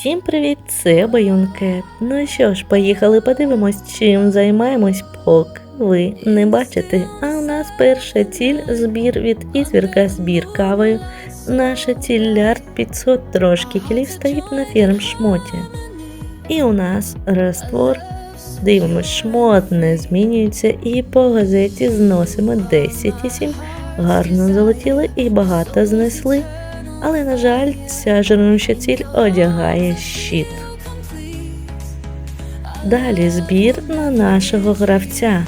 Всім привіт, це Баюнкет. Ну що ж, поїхали подивимось, чим займаємось, поки ви не бачите. А у нас перша ціль збір від ізвірка збір кавою. Наша ціль лярд 500 трошки кілів стоїть на фірм шмоті. І у нас раствор. Дивимось, шмот не змінюється, і по газеті зносимо 10,7. Гарно залетіли і багато знесли. Але, на жаль, ця жирнуща ціль одягає щит. Далі збір на нашого гравця.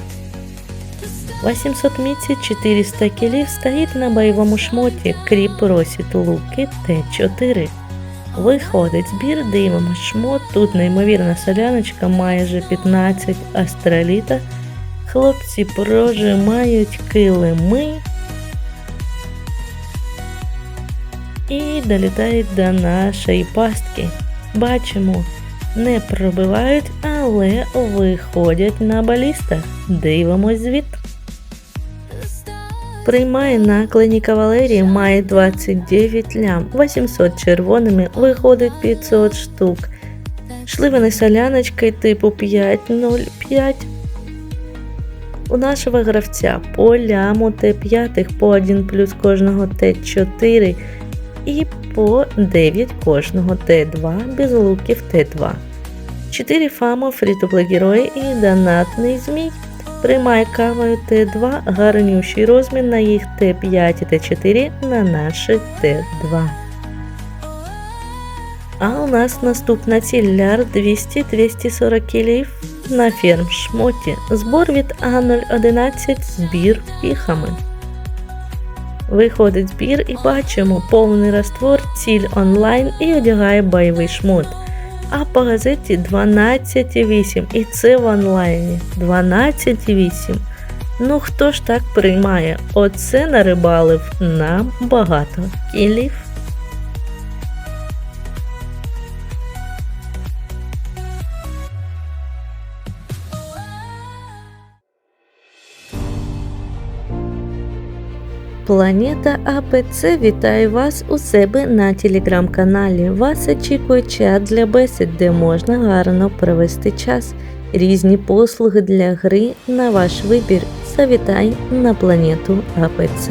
800 міці 400 кілів стоїть на бойовому шмоті, кріп просить луки Т4. Виходить збір, дивимось шмот. Тут неймовірна соляночка, майже 15 астраліта. Хлопці прожимають килими. І долітають до нашої пастки. Бачимо, не пробивають, але виходять на балістах. Дивимось звіт. Приймає на клині кавалерії, має 29 лям, 800 червоними, виходить 500 штук. Шли вони соляночкою типу 5.05. У нашого гравця по ляму Т5 по 1 плюс кожного Т4 і по 9 кожного Т2 без луків Т2. 4 фамо фрітопле герої і донатний змій. Приймає кавою Т2 гарнющий розмін на їх Т5 і Т4 на наших Т2. А у нас наступна ціль ляр 200-240 кілів на ферм шмоті. Збор від А011 збір піхами. Виходить збір і бачимо повний раствор, ціль онлайн і одягає бойовий шмот. А по газеті 12,8 і це в онлайні 12,8. Ну хто ж так приймає? Оце нарибалив нам багато кілів. Планета АПЦ вітає вас у себе на телеграм-каналі. Вас очікує чат для бесід, де можна гарно провести час. Різні послуги для гри на ваш вибір. Завітай на планету АПЦ.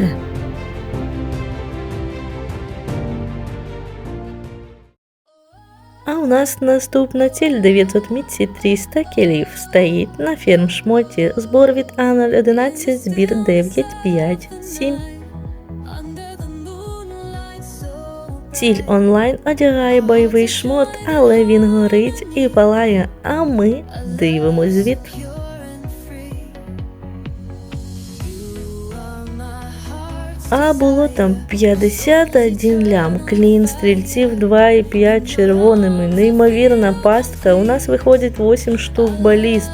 А у нас наступна ціль 900 міці 300 кілів. Стоїть на ферм шмоті. Збор від А011, збір 9, 5, 7. Ціль онлайн одягає бойовий шмот, але він горить і палає, а ми дивимось звіт. А було там 51 лям, клін, стрільців 2,5 червоними, неймовірна пастка. У нас виходить 8 штук баліст.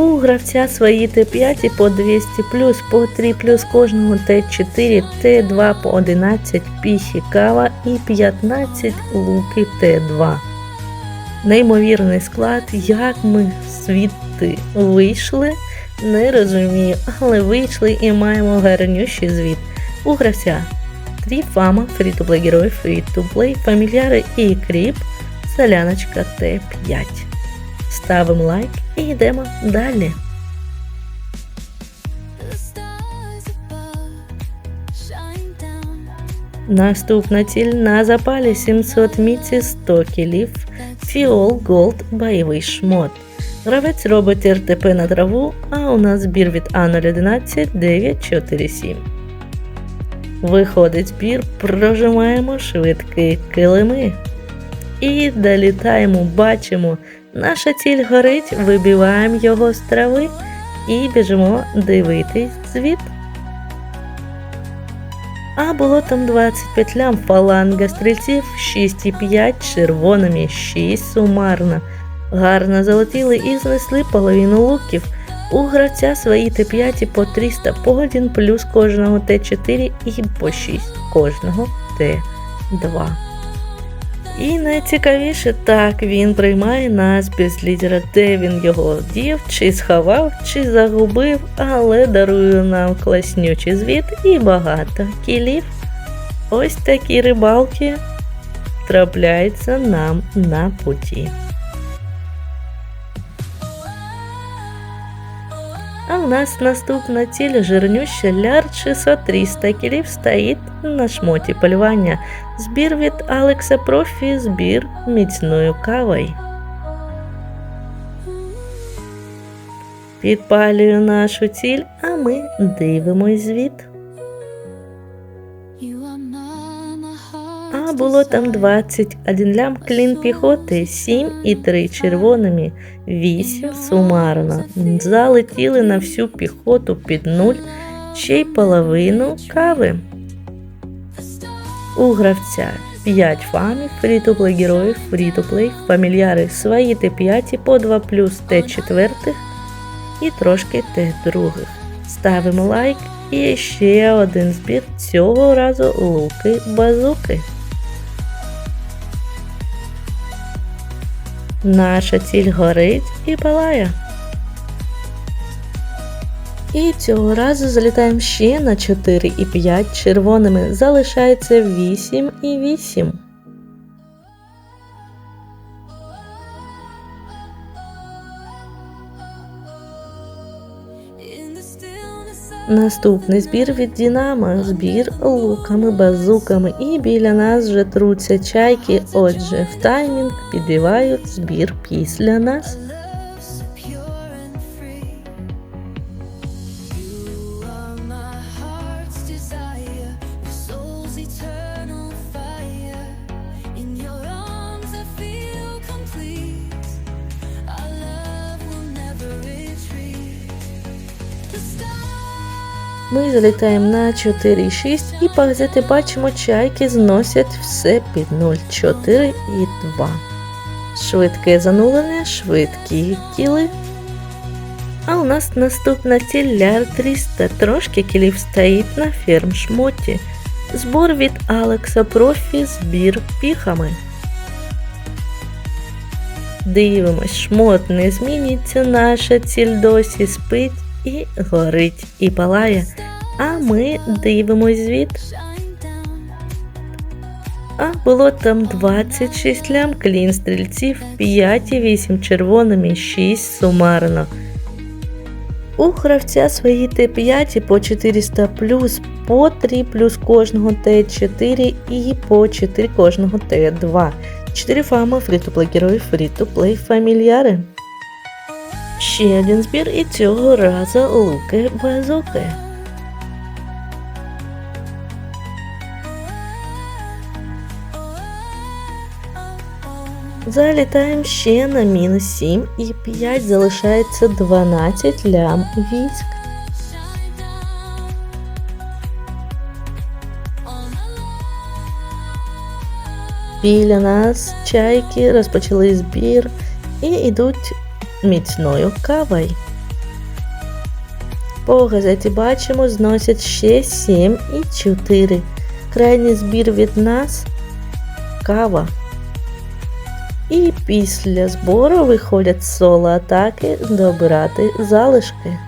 У гравця свої Т5 і по 200 плюс, по 3 плюс кожного Т4, Т2 по 11 піхі кава і 15 луки Т2. Неймовірний склад, як ми звідти вийшли, не розумію, але вийшли і маємо гарнющий звіт. У гравця 3 фама, фрі-то-плей герой, фрі-то-плей, фамільяри і кріп, соляночка Т5. Ставимо лайк і йдемо далі. Наступна ціль на запалі 700 міці 100 кілів. Фіол Голд бойовий шмот. Гравець робить РТП на траву, а у нас збір від А011 947. Виходить збір, прожимаємо швидкі килими. І долітаємо, бачимо. Наша ціль горить, вибиваємо його з трави і біжимо дивитись звіт. А було там 25 лям фаланга стрільців 6,5 червоними, 6 сумарно. Гарно залетіли і знесли половину луків. У гравця свої Т5 по 300 по 1 плюс кожного Т4 і по 6 кожного Т2. І найцікавіше, так він приймає нас без лідера, де він його дів, чи сховав, чи загубив, але дарує нам класнючий звіт і багато кілів. Ось такі рибалки. трапляється нам на путі. А у нас наступна ціль жирнюща ляр 600-300 кілів стоїть на шмоті полювання. Збір від Алекса Профі, збір міцною кавою. Підпалюю нашу ціль, а ми дивимось звіт. А було там 21 лям клін піхоти, 7 і 3 червоними, 8 сумарно. Залетіли на всю піхоту під нуль, ще й половину кави. У гравця 5 фамів, фрі-то-плей героїв, фрі-то-плей, фамільяри свої Т5 по 2 плюс Т четвертих і трошки Т других. Ставимо лайк і ще один збір цього разу луки базуки. Наша ціль горить і палає. І цього разу залітаємо ще на 4 і 5 червоними. Залишається 8 і 8. Наступний збір від Дінамо, збір луками, базуками, і біля нас вже труться чайки. Отже, в таймінг підбивають збір після нас. Ми залітаємо на 4,6 і по газеті бачимо, чайки зносять все під 0,4 і 2. Швидке занулення, швидкі кіли. А у нас наступна ціль ляр 300. Трошки кілів стоїть на ферм шмоті. Збор від Алекса Профі, збір піхами. Дивимось, шмот не змінюється, наша ціль досі спить і горить, і палає. А ми дивимось звіт. А було там 26 лям клін стрільців, 5 і 8 червоними, 6 сумарно. У гравця свої Т5 по 400 плюс, по 3 плюс кожного Т4 і по 4 кожного Т2. 4 фами фрі-то-плей героїв, фрі-то-плей фамільяри. Ще один збір і цього разу луки базуки. Залітаємо ще на мінус 7 і 5 залишається 12 лям військ. Біля нас чайки розпочали збір і йдуть міцною кавою. По газеті бачимо, зносять ще 7 і 4. Крайній збір від нас кава. І після збору виходять соло атаки добирати залишки.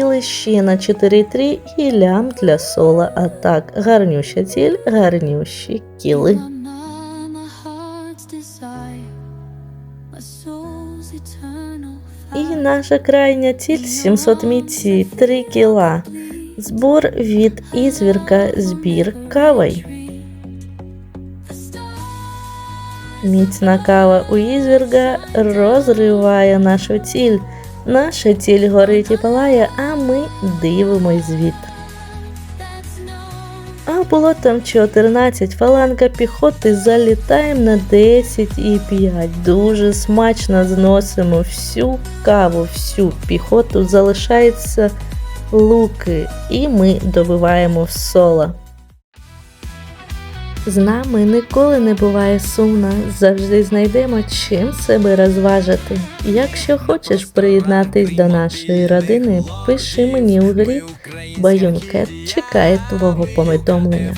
Ми ще на 4-3 і лям для соло атак. Гарнюща ціль, гарнющі кіли. І наша крайня ціль 700 міці 3 кіла. Збор від ізвірка збір кавой. Міцна кава у ізвірга розриває нашу ціль. Наша ціль горить і палає, а ми дивимось звіт. А було там 14 фаланга піхоти, залітаємо на 10 і 5. Дуже смачно зносимо всю каву, всю піхоту, залишаються луки, і ми добиваємо в соло. З нами ніколи не буває сумно, завжди знайдемо чим себе розважити. Якщо хочеш приєднатись до нашої родини, пиши мені у грі, Баюнкет чекає твого повідомлення.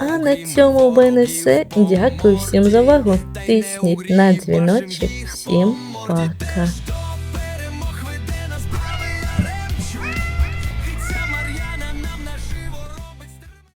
А на цьому в мене все. Дякую всім за увагу. тисніть на дзвіночок. Всім пока.